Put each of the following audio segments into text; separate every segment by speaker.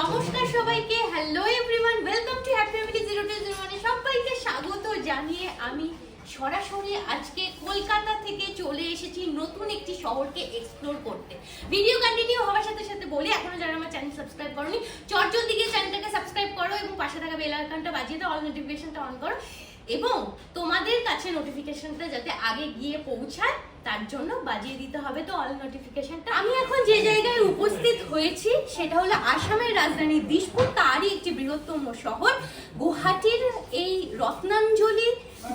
Speaker 1: নমস্কার সবাইকে। Hello everyone welcome to happy family zero two zero মানে সবাইকে স্বাগত জানিয়ে আমি সরাসরি আজকে কলকাতা থেকে চলে এসেছি নতুন একটি শহরকে এক্সপ্লোর করতে। ভিডিও কন্টিনিউ হওয়ার সাথে সাথে বলি, এখনও যারা আমার চ্যানেল সাবস্ক্রাইব করনি চটজল দিকে চ্যানেলটাকে সাবস্ক্রাইব করো এবং পাশে থাকা বেল আইকনটা বাজিয়ে দাও অল নোটিফিকেশনটা অন করো। এবং তোমাদের কাছে নোটিফিকেশনটা যাতে আগে গিয়ে পৌঁছায়, তার জন্য বাজিয়ে দিতে হবে। তো অল নোটিফিকেশনটা আমি এখন যে জায়গায় উপস্থিত হয়েছি, সেটা হলো আসামের রাজধানী দিশপুর। তারই একটি বৃহত্তম শহর। গুয়াহাটির এই রত্নাঞ্জলি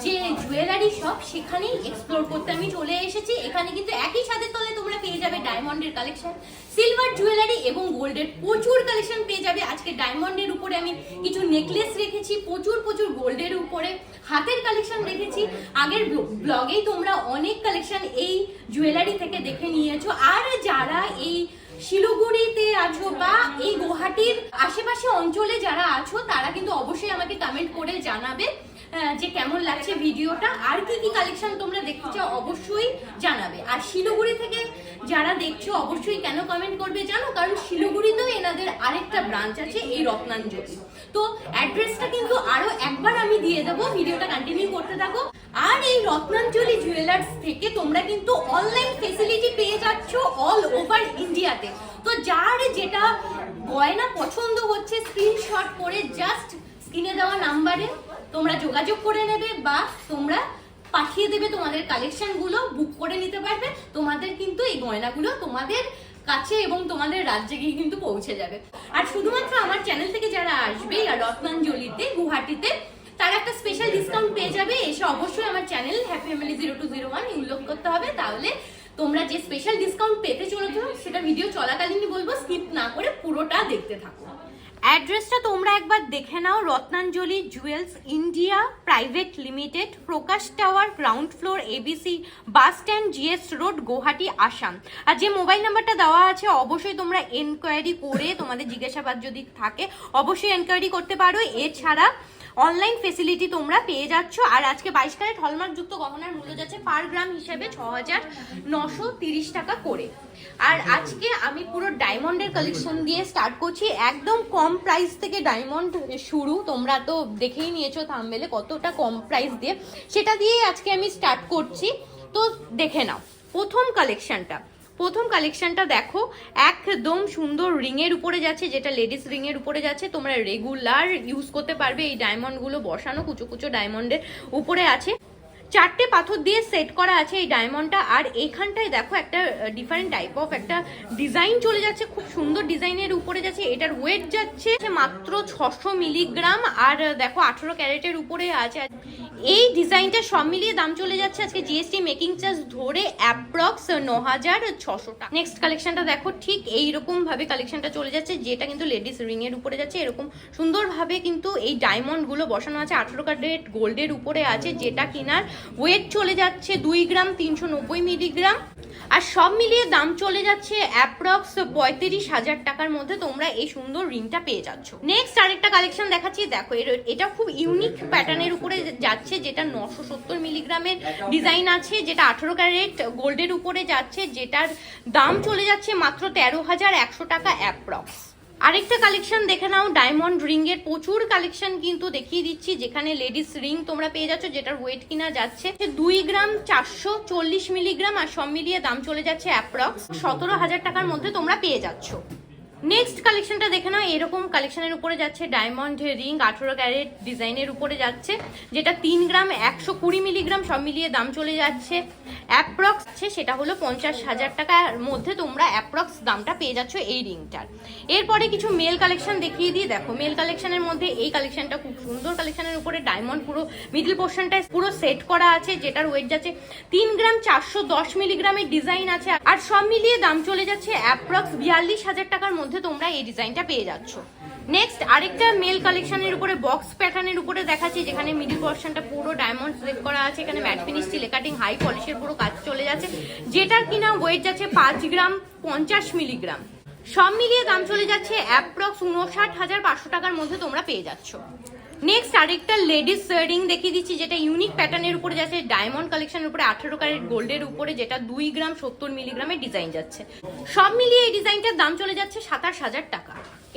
Speaker 1: যে জুয়েলারি শপ সেখানেই এক্সপ্লোর করতে আমি চলে এসেছি। এখানে কিন্তু একই সাথে তলে তোমরা পেয়ে যাবে ডায়মন্ডের কালেকশন সিলভার জুয়েলারি এবং গোল্ডের প্রচুর কালেকশন পেয়ে যাবে। আজকে ডায়মন্ডের উপরে আমি কিছু নেকলেস রেখেছি, প্রচুর প্রচুর গোল্ডের উপরে হাতের কালেকশন রেখেছি। আগের ব্লগেই তোমরা অনেক কালেকশন এই জুয়েলারি থেকে দেখে নিয়েছো। আর যারা এই শিলিগুড়িতে আছো বা এই গুয়াহাটির আশেপাশে অঞ্চলে যারা আছো, তারা কিন্তু অবশ্যই আমাকে কমেন্ট করে জানাবে। যে কেমন লাগছে ভিডিওটা, আর কি কি কালেকশন তোমরা দেখতে চাও অবশ্যই জানাবে। আর শিলিগুড়ি থেকে যারা দেখছ, অবশ্যই কেন কমেন্ট করবে জানো? কারণ শিলিগুড়িতেও এনাদের আরেকটা ব্রাঞ্চ আছে, এই রত্নাঞ্জলি। তো অ্যাড্রেসটা কিন্তু আরও একবার আমি দিয়ে দেবো, ভিডিওটা কন্টিনিউ করতে থাকো। আর এই রত্নাঞ্জলি জুয়েলার্স থেকে তোমরা কিন্তু অনলাইন ফেসিলিটি পেয়ে যাচ্ছ অল ওভার ইন্ডিয়াতে তো যার যেটা গয়না পছন্দ হচ্ছে স্ক্রিনশট করে জাস্ট স্ক্রিনে দেওয়া নাম্বারে তোমরা যোগাযোগ করে নেবে বা তোমরা পাঠিয়ে দেবে তোমাদের কালেকশনগুলো বুক করে নিতে পারবে। তোমাদের কিন্তু এই গয়নাগুলো তোমাদের কাছে এবং তোমাদের রাজ্যে গিয়ে কিন্তু পৌঁছে যাবে। আর শুধুমাত্র আমার চ্যানেল থেকে যারা আসবে, আর রত্নাঞ্জলিতে, গুয়াহাটিতে, তারা একটা স্পেশাল ডিসকাউন্ট পেয়ে যাবে। এসে অবশ্যই আমার channel happy family zero two zero one উল্লেখ করতে হবে। তাহলে তোমরা যে স্পেশাল ডিসকাউন্ট পেতে চলেছো, সেটা ভিডিও চলাকালীনই বলব স্কিপ না করে পুরোটা দেখতে থাকো। অ্যাড্রেসটা তোমরা একবার দেখে নাও, Ratnanjali jewels India private limited, Prakash tower, ground floor, ABC bus stand, GS road, Guwahati, Assam. আর যে মোবাইল নাম্বারটা দেওয়া আছে, অবশ্যই তোমরা এনকোয়ারি করে তোমাদের জিজ্ঞাসাবাদ যদি থাকে, অবশ্যই এনকোয়ারি করতে পারো। এছাড়া অনলাইন ফেসিলিটি তোমরা পেয়ে যাচ্ছ। আর আজকে বাইশ ক্যারেট হলমার্ক যুক্ত গহনার মূল্য যাচ্ছে পার গ্রাম হিসেবে ছ হাজার নশো তিরিশ টাকা করে। আর আজকে আমি পুরো ডায়মন্ডের কালেকশন দিয়ে স্টার্ট করছি। একদম কম প্রাইস থেকে ডায়মন্ড শুরু। তোমরা তো দেখেই নিয়েছো থামবেলে কতটা কম প্রাইস দিয়ে। সেটা দিয়েই আজকে আমি স্টার্ট করছি। তো দেখে নাও, প্রথম কালেকশনটা প্রথম কালেকশনটা দেখো, একদম সুন্দর রিং এর উপরে যাচ্ছে, যেটা লেডিস রিং এর উপরে যাচ্ছে। তোমরা রেগুলার ইউজ করতে পারবে। এই ডায়মন্ডগুলো বসানো কুচো কুচো ডায়মন্ডের উপরে আছে। চারটে পাথর দিয়ে সেট করা আছে এই ডায়মন্ডটা আর এখানটায় দেখো একটা ডিফারেন্ট টাইপ অফ একটা ডিজাইন চলে যাচ্ছে, খুব সুন্দর ডিজাইনের উপরে যাচ্ছে। এটার ওয়েট যাচ্ছে মাত্র ছশো মিলিগ্রাম আর দেখো আঠেরো ক্যারেটের উপরে আছে। এই ডিজাইনটা সব মিলিয়ে দাম চলে যাচ্ছে আজকে জিএসটি মেকিং চার্জ ধরে অ্যাপ্রক্স ন হাজার ছশো টাকা। নেক্সট কালেকশনটা দেখো, ঠিক এইরকম ভাবে কালেকশনটা চলে যাচ্ছে, যেটা কিন্তু লেডিস রিং এর উপরে যাচ্ছে, এরকম সুন্দরভাবে কিন্তু এই ডায়মন্ডগুলো বসানো আছে, আঠেরো ক্যারেট গোল্ডের উপরে আছে, যেটা কিনার ওয়েট চলে যাচ্ছে দুই গ্রাম তিনশো নব্বই মিলিগ্রাম আর সব মিলিয়ে দাম চলে যাচ্ছে অ্যাপ্রক্স পঁয়ত্রিশ হাজার টাকার মধ্যে তোমরা এই সুন্দর রিংটা পেয়ে যাচ্ছ। নেক্সট আরেকটা কালেকশন দেখাচ্ছি, দেখো এটা খুব ইউনিক প্যাটার্নের উপরে যাচ্ছে যেটা নশো সত্তর মিলিগ্রামের ডিজাইন আছে, যেটা আঠেরো ক্যারেট গোল্ডের উপরে যাচ্ছে, যেটার দাম চলে যাচ্ছে মাত্র তেরো হাজার একশো টাকা অ্যাপ্রক্স। আরেকটা কালেকশন দেখে নাও, ডায়মন্ড রিং এর প্রচুর কালেকশন কিন্তু দেখিয়ে দিচ্ছি, যেখানে লেডিস রিং তোমরা পেয়ে যাচ্ছ, যেটার ওয়েট কিনা যাচ্ছে। দুই গ্রাম চারশো চল্লিশ মিলিগ্রাম আর সব মিলিয়ে দাম চলে যাচ্ছে অ্যাপ্রক্স, সতেরো হাজার টাকার মধ্যে তোমরা পেয়ে যাচ্ছ। নেক্সট কালেকশনটা দেখে নাও। এরকম কালেকশনের উপরে যাচ্ছে ডায়মন্ড রিং আঠেরো ক্যারেট ডিজাইনের উপরে যাচ্ছে, যেটা তিন গ্রাম, একশো কুড়ি মিলিগ্রাম সব মিলিয়ে দাম চলে যাচ্ছে। অ্যাপ্রক্স সেটা হলো পঞ্চাশ হাজার টাকার মধ্যে তোমরা অ্যাপ্রক্স দামটা পেয়ে যাচ্ছ এই রিংটার এরপরে কিছু মেল কালেকশন দেখিয়ে দিই। দেখো মেল কালেকশনের মধ্যে এই কালেকশনটা খুব সুন্দর কালেকশনের উপরে ডায়মন্ড পুরো মিডল পোর্শনটায় পুরো সেট করা আছে, যেটার ওয়েট যাচ্ছে তিন গ্রাম চারশো দশ মিলিগ্রামের ডিজাইন আছে। আর সব মিলিয়ে দাম চলে যাচ্ছে অ্যাপ্রক্স বিয়াল্লিশ হাজার টাকার মধ্যে তোমরা এই ডিজাইনটা পেয়ে যাচ্ছ। নেক্সট আরেকটা মেল কালেকশনের উপরে বক্স প্যাটার্নের উপরে দেখাচ্ছি, যেখানে মিডিল পোর্শনটা পুরো ডায়মন্ড স্লিপ করা আছে, এখানে ম্যাট ফিনিশ স্টিলে কাটিং হাই পলিশের পুরো কাজ চলে যাচ্ছে। যেটার কিনা ওয়েট যাচ্ছে পাঁচ গ্রাম, পঞ্চাশ মিলিগ্রাম সব মিলিয়ে দাম চলে যাচ্ছে অ্যাপ্রক্স উনষাট হাজার পাঁচশো টাকার মধ্যে তোমরা পেয়ে যাচ্ছ। নেক্সট আরেকটা লেডিস রিং দেখিয়ে দিচ্ছি, যেটা ইউনিক প্যাটার্নের উপরে যাচ্ছে ডায়মন্ড কালেকশনের উপরে, আঠেরো ক্যারেট গোল্ডের উপরে, যেটা দুই গ্রাম সত্তর মিলিগ্রামের ডিজাইন যাচ্ছে। সব মিলিয়ে এই ডিজাইনটার দাম চলে যাচ্ছে সাতাশ হাজার টাকা।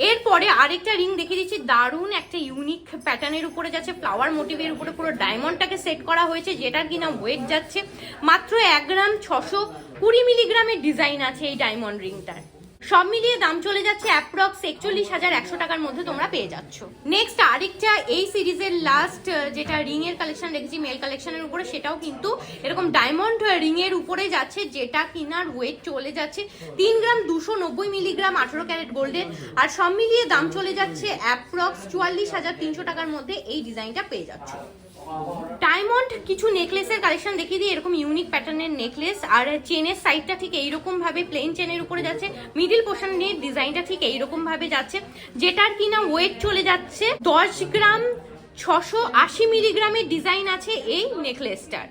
Speaker 1: এরপরে আরেকটা রিং দেখিয়ে দিচ্ছি, দারুণ একটা ইউনিক প্যাটার্নের উপরে যাচ্ছে ফ্লাওয়ার মোটিভের উপরে পুরো ডায়মন্ডটাকে সেট করা হয়েছে, যেটার কিনা ওয়েট যাচ্ছে মাত্র এক গ্রাম ছশো কুড়ি মিলিগ্রামের ডিজাইন আছে এই ডায়মন্ড রিংটার সব মিলিয়ে দাম চলে যাচ্ছে অ্যাপ্রক্স একচল্লিশ হাজার একশো টাকার মধ্যে তোমরা পেয়ে যাচ্ছ। নেক্সট আরেকটা এই সিরিজের লাস্ট যেটা রিং এর কালেকশন রেখেছি মেল কালেকশনের উপরে, সেটাও কিন্তু এরকম ডায়মন্ড রিং এর উপরে যাচ্ছে, যেটা কিনার ওয়েট চলে যাচ্ছে তিন গ্রাম দুশো নব্বই মিলিগ্রাম আঠারো ক্যারেট গোল্ডের। আর সব মিলিয়ে দাম চলে যাচ্ছে অ্যাপ্রক্স চুয়াল্লিশ হাজার তিনশো টাকার মধ্যে এই ডিজাইনটা পেয়ে যাচ্ছ। ডায়মন্ড কিছু নেকলেসের কালেকশন দেখিয়ে দিই, এরকম ইউনিক প্যাটার্নের নেকলেস আর চেনের সাইডটা ঠিক এইরকম ভাবে প্লেন চেনের উপরে যাচ্ছে মিডিল পোর্শনের ডিজাইনটা ঠিক এইরকম ভাবে যাচ্ছে, যেটার কিনা ওয়েট চলে যাচ্ছে দশ গ্রাম ছশো আশি মিলিগ্রামের ডিজাইন আছে এই নেকলেসটার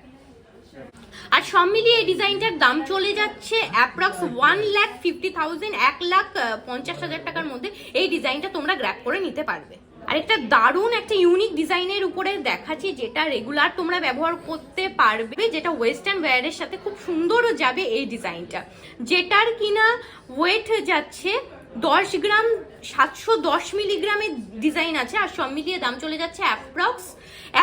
Speaker 1: আর সব মিলিয়ে এই ডিজাইনটার দাম চলে যাচ্ছে approx one lakh fifty thousand এক লাখ পঞ্চাশ হাজার টাকার মধ্যে এই ডিজাইনটা তোমরা গ্র্যাপ করে নিতে পারবে। আর একটা দারুণ একটা ইউনিক ডিজাইনের উপরে দেখাচ্ছি, যেটা রেগুলার তোমরা ব্যবহার করতে পারবে, যেটা ওয়েস্টার্ন ওয়্যারের সাথে খুব সুন্দরও যাবে এই ডিজাইনটা যেটার কিনা ওয়েট যাচ্ছে দশ গ্রাম সাতশো দশ মিলিগ্রামের ডিজাইন আছে আর সব মিলিয়ে দাম চলে যাচ্ছে অ্যাপ্রক্স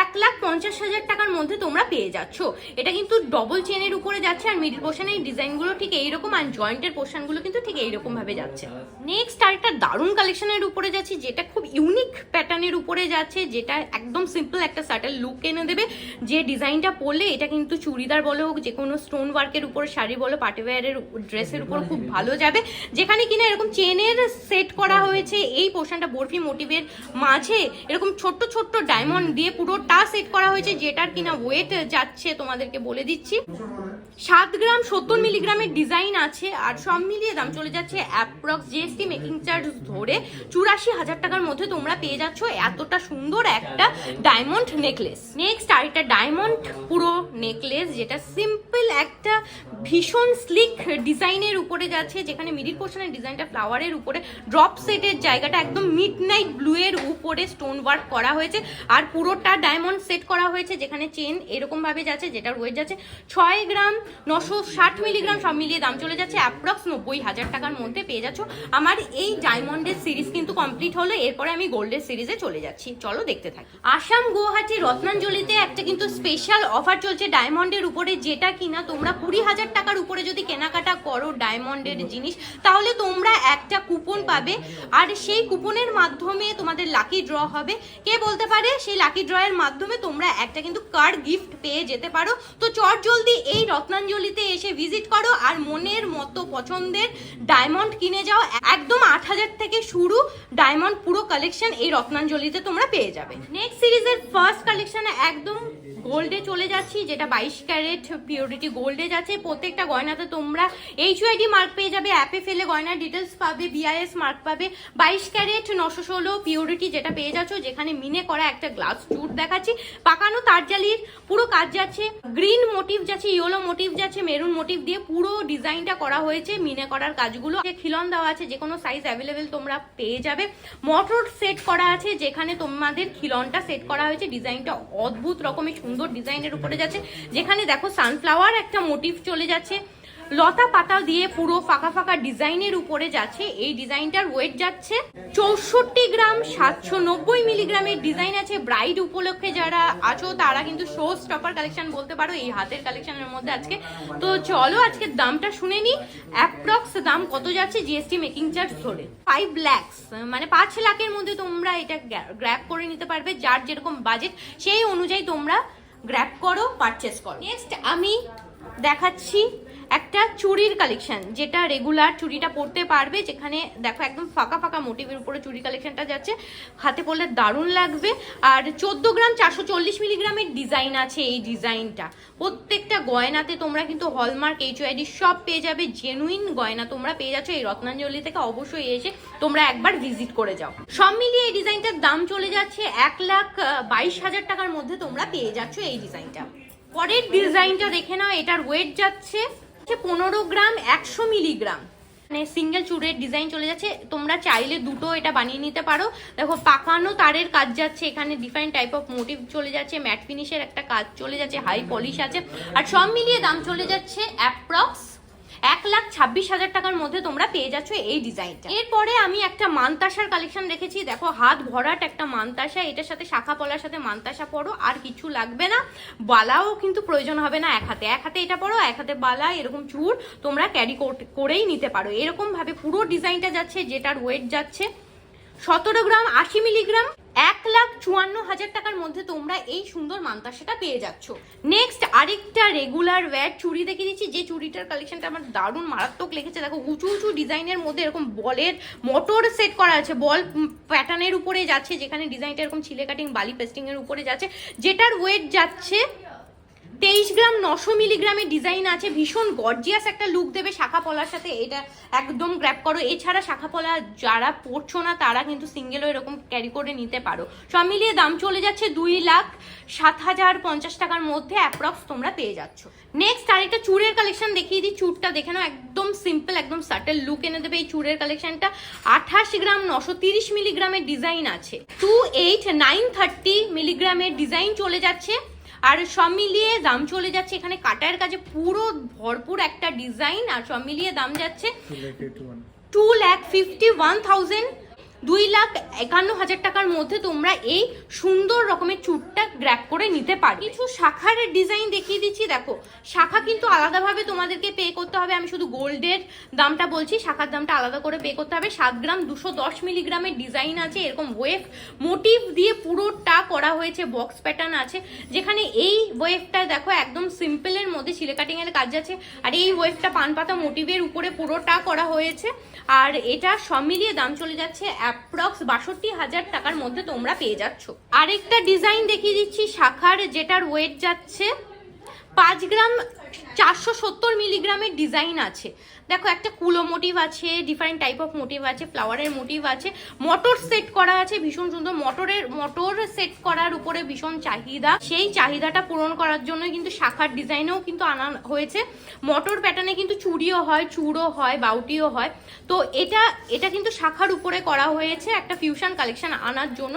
Speaker 1: এক লাখ পঞ্চাশ হাজার টাকার মধ্যে তোমরা পেয়ে যাচ্ছ। এটা কিন্তু ডবল চেনের উপরে যাচ্ছে আর মিডিল পোর্শনে এই ডিজাইনগুলো ঠিক এইরকম আর জয়েন্টের পোর্শনগুলো কিন্তু ঠিক এইরকম ভাবে যাচ্ছে। নেক্সট আর একটা দারুণ কালেকশনের উপরে যাচ্ছে, যেটা খুব ইউনিক প্যাটার্নের উপরে যাচ্ছে, যেটা একদম সিম্পল একটা সাটেল লুক এনে দেবে। যে ডিজাইনটা পরলে এটা কিন্তু চুড়িদার বলো হোক, যে কোনো স্টোন ওয়ার্কের উপর, শাড়ি বলো পার্টিওয়ারের ড্রেসের উপর খুব ভালো যাবে। যেখানে কিনা এরকম চেনের সেট করা হয়েছে এই পোর্শনটা বরফি মোটিভের মাঝে। এরকম ছোট্ট ছোট্ট ডায়মন্ড দিয়ে পুরোটা সেট করা হয়েছে, যেটার কিনা ওয়েট যাচ্ছে তোমাদেরকে বলে দিচ্ছি। সাত গ্রাম সত্তর মিলিগ্রামের ডিজাইন আছে আর সব মিলিয়ে দাম চলে যাচ্ছে অ্যাপ্রক্স জিএসটি মেকিং চার্জ ধরে চুরাশি হাজার টাকার মধ্যে তোমরা পেয়ে যাচ্ছ এতটা সুন্দর একটা ডায়মন্ড নেকলেস নেক্সট আরেকটা ডায়মন্ড পুরো নেকলেস যেটা সিম্পল একটা ভীষণ স্লিক ডিজাইনের উপরে যাচ্ছে, যেখানে মিডিল পোর্শনের ডিজাইনটা ফ্লাওয়ারের উপরে ড্রপ সেটের জায়গাটা একদম মিড নাইট ব্লু এর উপরে স্টোন ওয়ার্ক করা হয়েছে আর পুরোটা ডায়মন্ড সেট করা হয়েছে, যেখানে চেন এরকম ভাবে যাচ্ছে যেটার ওয়েট যাচ্ছে ছয় গ্রাম নশো ষাট মিলিগ্রাম সব মিলিয়ে দাম চলে যাচ্ছে অ্যাপ্রক্স নব্বই হাজার টাকার মধ্যে পেয়ে যাচ্ছ। আমার এই ডায়মন্ডের সিরিজ কিন্তু কমপ্লিট হলো, এরপরে আমি গোল্ডের সিরিজে চলে যাচ্ছি। চলো দেখতে থাকি। আসাম, গুয়াহাটি, রত্নাঞ্জলিতে একটা কিন্তু স্পেশাল অফার চলছে ডায়মন্ডের উপরে, যেটা কিনা তোমরা কুড়ি হাজার টাকার উপরে যদি কেনাকাটা করো ডায়মন্ডের জিনিস, তাহলে তোমরা একটা কুপন পাবে। আর সেই কুপনের মাধ্যমে তোমাদের লাকি ড্র হবে। কে বলতে পারে? সেই লাকি ড্রয়ের মাধ্যমে তোমরা একটা কিন্তু কার্ড গিফট পেয়ে যেতে পারো। তো চট জলদি এই রত্নাঞ্জলিতে এসে ভিজিট করো আর মনের মতো পছন্দের ডায়মন্ড কিনে যাও। একদম আট হাজার থেকে শুরু ডায়মন্ড পুরো কালেকশন এই রত্নাঞ্জলিতে তোমরা পেয়ে যাবে। নেক্সট সিরিজের ফার্স্ট কালেকশনে একদম গোল্ডে চলে যাচ্ছি, যেটা বাইশ ক্যারেট পিওরিটি গোল্ডে যাচ্ছে। প্রত্যেকটা গয়নাতে তোমরা এইচ আইডি মার্ক পেয়ে যাবে অ্যাপে ফেলে গয়নার ডিটেলস পাবে বিআইএস মার্ক পাবে। বাইশ ক্যারেট নশো ষোলো পিওরিটি যেটা পেয়ে যাচ্ছ, যেখানে মিনে করা একটা গ্লাস চুট দেখাচ্ছি। পাকানো তারজালির পুরো কাজ যাচ্ছে। গ্রিন মোটিভ যাচ্ছে ইয়েলো মোটিভ যাচ্ছে মেরুন মোটিভ দিয়ে পুরো ডিজাইনটা করা হয়েছে মিনে করার কাজগুলো। যে খিলন দেওয়া আছে, যে কোনো সাইজ অ্যাভেলেবেল তোমরা পেয়ে যাবে। মোটর সেট করা আছে, যেখানে তোমাদের খিলনটা সেট করা হয়েছে। ডিজাইনটা অদ্ভুত রকমের সুন্দর ডিজাইনের উপরে যাচ্ছে। যেখানে দেখো সানফ্লাওয়ার একটা মোটিভ চলে যাচ্ছে। লতা পাতা দিয়ে পুরো ফাঁকা ফাঁকা ডিজাইনের উপরে যাচ্ছে। এই ডিজাইনটার ওয়েট যাচ্ছে চৌষট্টি গ্রাম সাতশো নব্বই মিলিগ্রামের ডিজাইন আছে। ব্রাইড উপলক্ষে যারা আছো, তারা কিন্তু শো স্টপার কালেকশন বলতে পারো, এই হাতের কালেকশনের মধ্যে আজকে। তো চলো আজকে দামটা শুনে নি। অ্যাপ্রক্স দাম কত যাচ্ছে জিএসটি মেকিং চার্জ ধরে? ফাইভ ল্যাক্স মানে পাঁচ লাখের মধ্যে তোমরা এটা গ্র্যাপ করে নিতে পারবে। যার যেরকম বাজেট সেই অনুযায়ী তোমরা গ্র্যাপ করো পারচেস করো। নেক্সট আমি দেখাচ্ছি একটা চুড়ির কালেকশন যেটা রেগুলার চুড়িটা পরতে পারবে, যেখানে দেখো একদম ফাঁকা ফাঁকা মোটিভের উপরে চুড়ি কালেকশনটা যাচ্ছে। হাতে পরলে দারুণ লাগবে। আর চোদ্দ গ্রাম চারশো চল্লিশ মিলিগ্রামের ডিজাইন আছে এই ডিজাইনটা প্রত্যেকটা গয়নাতে তোমরা কিন্তু হলমার্ক এইচ আইডি সব পেয়ে যাবে। জেনুইন গয়না তোমরা পেয়ে যাচ্ছ এই রত্নাঞ্জলি থেকে অবশ্যই এসে তোমরা একবার ভিজিট করে যাও। সব মিলিয়ে এই ডিজাইনটার দাম চলে যাচ্ছে এক লাখ বাইশ হাজার টাকার মধ্যে তোমরা পেয়ে যাচ্ছ এই ডিজাইনটা পরের ডিজাইনটা দেখে নাও, এটার ওয়েট যাচ্ছে পনেরো গ্রাম, একশো মিলিগ্রাম। মানে সিঙ্গেল চুড়ের ডিজাইন চলে যাচ্ছে। তোমরা চাইলে দুটো এটা বানিয়ে নিতে পারো। দেখো, পাকানো তারের কাজ যাচ্ছে। এখানে ডিফারেন্ট টাইপ অফ মোটিভ চলে যাচ্ছে। ম্যাট ফিনিশের একটা কাজ চলে যাচ্ছে। হাই পলিশ আছে। আর সব মিলিয়ে দাম চলে যাচ্ছে অ্যাপ্রক্স এক লাখ ছাব্বিশ হাজার টাকার মধ্যে তোমরা পেয়ে যাচ্ছ এই ডিজাইনটা। এরপরে আমি একটা মানতাসার কালেকশন রেখেছি দেখো, হাত ভরাট একটা মানতাসা এটার সাথে শাখা পলার সাথে মানতাসা পরো, আর কিছু লাগবে না। বালাও কিন্তু প্রয়োজন হবে না এক হাতে। এক হাতে এটা পরো, এক হাতে বালা, এরকম চুর তোমরা ক্যারি করেই নিতে পারো। এরকম ভাবে পুরো ডিজাইনটা যাচ্ছে, যেটার ওয়েট যাচ্ছে সতেরো গ্রাম, আশি মিলিগ্রাম এক লাখ চুয়ান্ন হাজার টাকার মধ্যে তোমরা এই সুন্দর মান্তাসাটা পেয়ে যাচ্ছ। নেক্সট আরেকটা রেগুলার ওয়্যার চুড়ি দেখে দিচ্ছি। যে চুড়িটার কালেকশনটা আমার দারুণ মারাত্মক লেগেছে। দেখো, উঁচু উঁচু ডিজাইনের মধ্যে এরকম বলের মোটর সেট করা আছে। বল প্যাটার্নের উপরে যাচ্ছে, যেখানে ডিজাইনটা এরকম ছিলে কাটিং বালি পেস্টিংয়ের উপরে যাচ্ছে। যেটার ওয়েট যাচ্ছে তেইশ গ্রাম, নশো মিলিগ্রামের ডিজাইন আছে। ভীষণ গর্জিয়াস একটা লুক দেবে শাখা পলার সাথে। এটা একদম গ্র্যাপ করো। এছাড়া শাখা পলা যারা পড়ছো না, তারা কিন্তু সিঙ্গেলও এরকম ক্যারি করে নিতে পারো। সব মিলিয়ে দাম চলে যাচ্ছে দুই লাখ সাত হাজার পঞ্চাশ টাকার মধ্যে অ্যাপ্রক্স তোমরা পেয়ে যাচ্ছ। নেক্সট আরেকটা চুড়ের কালেকশন দেখিয়ে দিই। চুড়টা দেখে নাও, একদম সিম্পল একদম সাটেল লুক এনে দেবে এই চুড়ের কালেকশনটা আঠাশ গ্রাম, নশো তিরিশ মিলিগ্রামের ডিজাইন আছে। টু এইট নাইন থার্টি মিলিগ্রামের ডিজাইন চলে যাচ্ছে। আর সব মিলিয়ে দাম চলে যাচ্ছে এখানে কাটার কাজে পুরো ভরপুর একটা ডিজাইন আর সব মিলিয়ে দাম যাচ্ছে two lakh fifty one thousand দুই লাখ একান্ন হাজার টাকার মধ্যে তোমরা এই সুন্দর রকমের চুটটা গ্র্যাপ করে নিতে পারো কিছু শাখার ডিজাইন দেখিয়ে দিচ্ছি, দেখো। শাখা কিন্তু আলাদাভাবে তোমাদেরকে পে করতে হবে। আমি শুধু গোল্ডের দামটা বলছি, শাখার দামটা আলাদা করে পে করতে হবে। সাত গ্রাম দুশো দশ মিলিগ্রামের ডিজাইন আছে, এরকম ওয়েভ মোটিভ দিয়ে পুরোটা করা হয়েছে বক্স প্যাটার্ন আছে। যেখানে এই ওয়েভটা দেখো, একদম সিম্পলের মধ্যে সিলে কাটিং এর কাজ আছে। আর এই ওয়েভটা পান পাতা মোটিভের উপরে পুরোটা করা হয়েছে। আর এটা সব মিলিয়ে দাম চলে যাচ্ছে অ্যাপ্রক্স বাষট্টি হাজার টাকার মধ্যে তোমরা পেয়ে যাচ্ছ। আরেকটা ডিজাইন দেখিয়ে দিচ্ছি, শাখার যেটার ওয়েট যাচ্ছে, পাঁচ গ্রাম চারশো সত্তর মিলিগ্রামের ডিজাইন আছে। দেখো, একটা কুলো মোটিভ আছে ডিফারেন্ট টাইপ অফ মোটিভ আছে ফ্লাওয়ারের মোটিভ আছে মোটর সেট করা আছে, ভীষণ সুন্দর। মোটরের মোটর সেট করার উপরে ভীষণ চাহিদা। সেই চাহিদাটা পূরণ করার জন্য কিন্তু শাখার ডিজাইনেও কিন্তু আনা হয়েছে। মোটর প্যাটার্নে কিন্তু চুড়িও হয়, চূড়ও হয়, বাউটিও হয়। তো এটা এটা কিন্তু শাখার উপরে করা হয়েছে একটা ফিউশন কালেকশন আনার জন্য।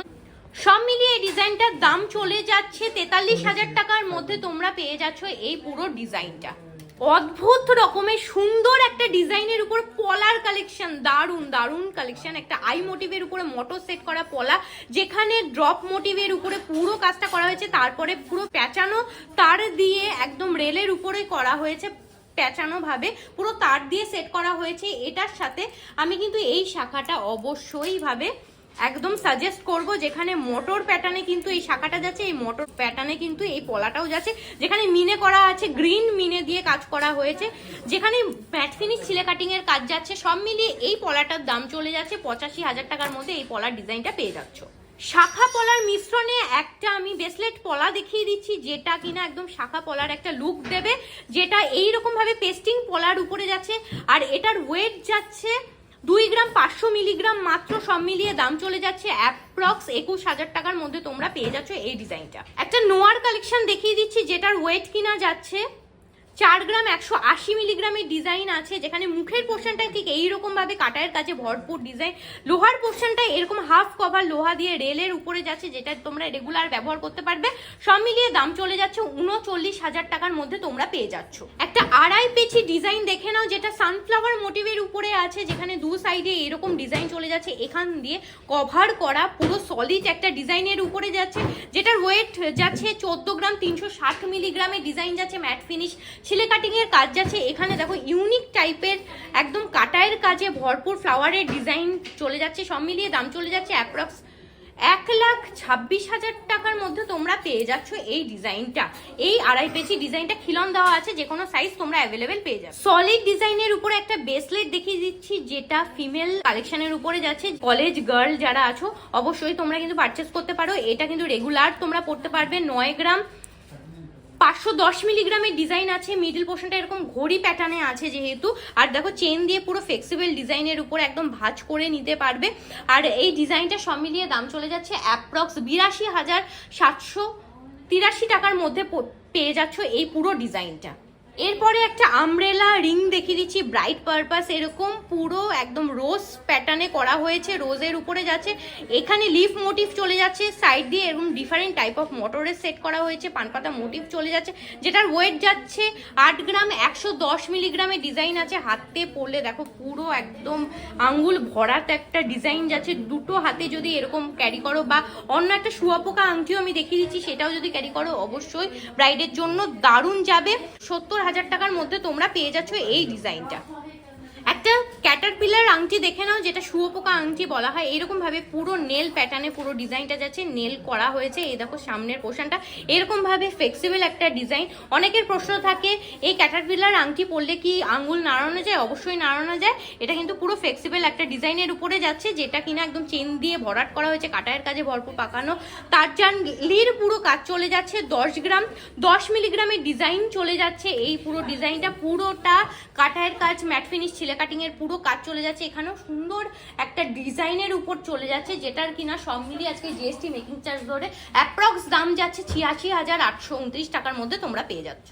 Speaker 1: সব মিলিয়ে এই ডিজাইনটার দাম চলে যাচ্ছে তেতাল্লিশ হাজার টাকার মধ্যে তোমরা পেয়ে যাচ্ছ এই পুরো ডিজাইনটা। অদ্ভুত রকমের সুন্দর একটা ডিজাইনের উপর পলার কালেকশন দারুণ দারুণ কালেকশন। একটা আই মোটিভের উপরে মোটর সেট করা পলা, যেখানে ড্রপ মোটিভের উপরে পুরো কাজটা করা হয়েছে, তারপরে পুরো প্যাঁচানো তার দিয়ে একদম রেলের উপরে করা হয়েছে ভাবে পুরো তার দিয়ে সেট করা হয়েছে। এটার সাথে আমি কিন্তু এই শাখাটা অবশ্যই ভাবে একদম সাজেস্ট করব যেখানে মোটর প্যাটার্নে কিন্তু এই শাখাটা যাচ্ছে, এই মোটর প্যাটার্নে কিন্তু এই পলাটাও যাচ্ছে। যেখানে মিনে করা আছে গ্রিন মিনে দিয়ে কাজ করা হয়েছে। যেখানে ম্যাট ফিনিশ ছিলে কাটিং এর কাজ যাচ্ছে, সব মিলিয়ে এই পলাটার দাম চলে যাচ্ছে পঁচাশি হাজার টাকার মধ্যে এই পলার ডিজাইনটা পেয়ে যাচ্ছ। শাখা পলার মিশ্রণে একটা আমি ব্রেসলেট পলা দেখিয়ে দিচ্ছি, যেটা কিনা একদম শাখা পলার একটা লুক দেবে, যেটা এই রকম ভাবে পেস্টিং পলার উপরে যাচ্ছে, আর এটার ওয়েট যাচ্ছে দুই গ্রাম পাঁচশো মিলিগ্রাম মাত্র সব মিলিয়ে দাম চলে যাচ্ছে অ্যাপ্রক্স একুশ হাজার টাকার মধ্যে তোমরা পেয়ে যাচ্ছ এই ডিজাইনটা। একটা নোয়ার কালেকশন দেখিয়ে দিচ্ছি, যেটার ওয়েট কিনা যাচ্ছে। চার গ্রাম একশো আশি মিলিগ্রামের ডিজাইন আছে, যেখানে মুখের পোর্শনটা ঠিক এইরকম ভাবে কাটায়ের কাছে ভরপুর ডিজাইন লোহার পোর্শনটা এরকম হাফ কভার লোহা দিয়ে রেলের উপরে যাচ্ছে, যেটা তোমরা রেগুলার ব্যবহার করতে পারবে। সব মিলিয়ে দাম চলে যাচ্ছে উনচল্লিশ হাজার টাকার মধ্যে তোমরা পেয়ে যাচ্ছ। একটা আড়াই পেছি ডিজাইন দেখে নাও, যেটা সানফ্লাওয়ার মোটিভের উপরে আছে, যেখানে দু সাইডে এরকম ডিজাইন চলে যাচ্ছে, এখান দিয়ে কভার করা পুরো সলিড একটা ডিজাইনের উপরে যাচ্ছে, যেটার ওয়েট যাচ্ছে চোদ্দ গ্রাম তিনশো ষাট মিলিগ্রামের ডিজাইন যাচ্ছে ম্যাট ফিনিশ ছিলে কাটিংয়ের কাজ যাচ্ছে, এখানে দেখো ইউনিক টাইপের একদম কাটায়ের কাজে ভরপুর ফ্লাওয়ারের ডিজাইন চলে যাচ্ছে, সব মিলিয়ে দাম চলে যাচ্ছে অ্যাপ্রক্স এক লাখ ছাব্বিশ হাজার টাকার মধ্যে তোমরা পেয়ে যাচ্ছ এই ডিজাইনটা। এই আড়াই পেজি ডিজাইনটা খিলন দেওয়া আছে, যে কোনো সাইজ তোমরা অ্যাভেলেবেল পেয়ে যাবে। সলিড ডিজাইনের উপরে একটা ব্রেসলেট দেখিয়ে দিচ্ছি, যেটা ফিমেল কালেকশনের উপরে যাচ্ছে। কলেজ গার্ল যারা আছো, অবশ্যই তোমরা কিন্তু পারচেস করতে পারো। এটা কিন্তু রেগুলার তোমরা পড়তে পারবে নয় গ্রাম। পাঁচশো দশ মিলিগ্রামের ডিজাইন আছে মিডিল পোর্শনটা এরকম ঘড়ি প্যাটার্নে আছে যেহেতু। আর দেখো চেন দিয়ে পুরো ফ্লেক্সিবল ডিজাইনের উপর একদম ভাজ করে নিতে পারবে। আর এই ডিজাইনটা সব মিলিয়ে দাম চলে যাচ্ছে অ্যাপ্রক্স বিরাশি হাজার সাতশো তিরাশি টাকার মধ্যে পেয়ে যাচ্ছ এই পুরো ডিজাইনটা এরপরে একটা আমব্রেলা রিং দেখিয়ে দিচ্ছি ব্রাইট পারপাস এরকম পুরো একদম রোজ প্যাটার্নে করা হয়েছে রোজের উপরে যাচ্ছে। এখানে লিফ মোটিভ চলে যাচ্ছে সাইড দিয়ে এরকম ডিফারেন্ট টাইপ অফ মোটরের সেট করা হয়েছে পানপাতা মোটিভ চলে যাচ্ছে। যেটার ওয়েট যাচ্ছে আট গ্রাম, একশো দশ মিলিগ্রামের ডিজাইন আছে। হাতে পড়লে দেখো পুরো একদম আঙ্গুল ভরাট একটা ডিজাইন যাচ্ছে। দুটো হাতে যদি এরকম ক্যারি করো বা অন্য একটা শুয়াপোকা আংটিও আমি দেখিয়ে দিচ্ছি, সেটাও যদি ক্যারি করো, অবশ্যই ব্রাইডের জন্য দারুণ যাবে। সত্তর হাজার টাকার মধ্যে তোমরা পেয়ে যাচ্ছ এই ডিজাইনটা। একটা ক্যাটারপিলার আংটি দেখে নাও, যেটা শুয়োপোকা আংটি বলা হয়। এরকম ভাবে পুরো নেল প্যাটার্নে পুরো ডিজাইনটা যাচ্ছে নেল করা হয়েছে। এই দেখো সামনের পোর্শনটা এরকম ভাবে ফ্লেক্সিবল একটা ডিজাইন অনেকের প্রশ্ন থাকে, এই ক্যাটারপিলার আংটি পরলে কি আঙ্গুল নাড়ানো যায়? অবশ্যই নাড়ানো যায়। এটা কিন্তু পুরো ফ্লেক্সিবল একটা ডিজাইনের উপরে যাচ্ছে, যেটা কিনা একদম চেন দিয়ে ভরাট করা হয়েছে, কাটায়ের কাজে ভরপুর পাকানো। তার লির পুরো কাজ চলে যাচ্ছে দশ গ্রাম। দশ মিলিগ্রামের ডিজাইন চলে যাচ্ছে। এই পুরো ডিজাইনটা পুরোটা কাটায়ের কাজ ম্যাট ফিনিশ ছিলে কাটিং এর পুরো কাজ চলে যাচ্ছে। এখানেও সুন্দর একটা ডিজাইনের উপর চলে যাচ্ছে, যেটার কিনা সব মিলিয়ে আজকে জিএসটি মেকিং চার্জ ধরে অ্যাপ্রক্স দাম যাচ্ছে ছিয়াশি হাজার আটশো উনত্রিশ টাকার মধ্যে তোমরা পেয়ে যাচ্ছ।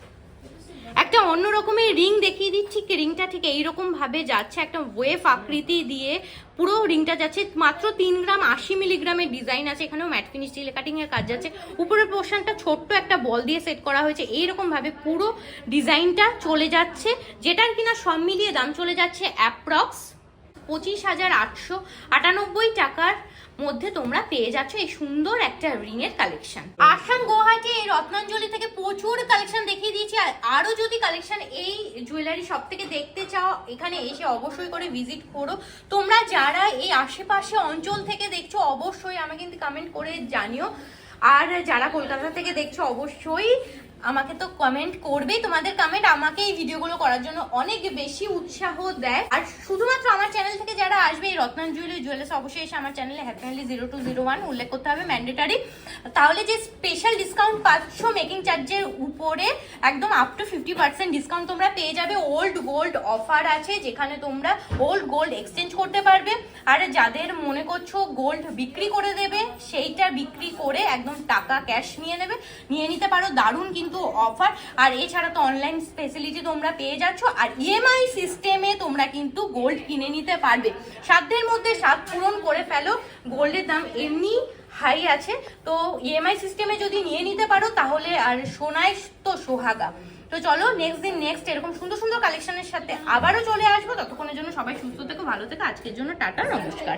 Speaker 1: একটা অন্য রকমের রিং দেখিয়ে দিচ্ছি রিংটা ঠিক এইরকম ভাবে যাচ্ছে। একটা ওয়েভ আকৃতি দিয়ে পুরো রিংটা যাচ্ছে। মাত্র তিন গ্রাম আশি মিলিগ্রামের ডিজাইন আছে। এখানেও ম্যাট ফিনিশ ডিলে কাটিং এর কাজ যাচ্ছে। উপরের পোর্শনটা ছোট্ট একটা বল দিয়ে সেট করা হয়েছে। এইরকম ভাবে পুরো ডিজাইনটা চলে যাচ্ছে। যেটার কিনা সব মিলিয়ে দাম চলে যাচ্ছে অ্যাপ্রক্স পঁচিশ হাজার আটশো আটানব্বই টাকার মধ্যে তোমরা পেয়ে যাচ্ছ এই সুন্দর একটা রিং এর কালেকশন আসাম গুয়াহাটি এই রত্নাঞ্জলি থেকে প্রচুর কালেকশন দেখিয়ে দিয়েছি আর আরও যদি কালেকশন এই জুয়েলারি শপ থেকে দেখতে চাও এখানে এসে অবশ্যই করে ভিজিট করো। তোমরা যারা এই আশেপাশে অঞ্চল থেকে দেখছ অবশ্যই আমাকে কিন্তু কমেন্ট করে জানিও। আর যারা কলকাতা থেকে দেখছ অবশ্যই আমাকে তো কমেন্ট করবেই, তোমাদের কমেন্ট আমাকে এই ভিডিওগুলো করার জন্য অনেক বেশি উৎসাহ দেয়। আর শুধুমাত্র আমার চ্যানেল থেকে যারা আসবে, এই রত্নান জুয়েলারি জুয়েলার্স অবশ্যই এসে আমার চ্যানেলে happy zero two zero one উল্লেখ করতে হবে ম্যান্ডেটারি তাহলে যে স্পেশাল ডিসকাউন্ট পাচ্ছ মেকিং চার্জের উপরে, একদম up to fifty percent discount তোমরা পেয়ে যাবে। ওল্ড গোল্ড অফার আছে, যেখানে তোমরা ওল্ড গোল্ড এক্সচেঞ্জ করতে পারবে। আর যাদের মনে করছ গোল্ড বিক্রি করে দেবে, সেইটা বিক্রি করে একদম টাকা ক্যাশ নিয়ে নেবে। নিয়ে নিতে পারো, দারুণ কিন্তু অফার আর এছাড়া তো অনলাইন ফেসিলিটি তোমরা পেয়ে যাচ্ছ, আর ইএমআই সিস্টেমে তোমরা কিন্তু গোল্ড কিনে নিতে পারবে। সাধ্যের মধ্যে সাত পূরণ করে ফেলো গোল্ডের দাম এমনি হাই আছে। তো ইএমআই সিস্টেমে যদি নিয়ে নিতে পারো, তাহলে আর সোনায় তো সোহাগা। তো চলো নেক্সট দিন নেক্সট এরকম সুন্দর সুন্দর কালেকশনের সাথে আবারও চলে আসব। ততক্ষণের জন্য সবাই সুস্থ থেকো, ভালো থেকো। আজকের জন্য টাটা, নমস্কার।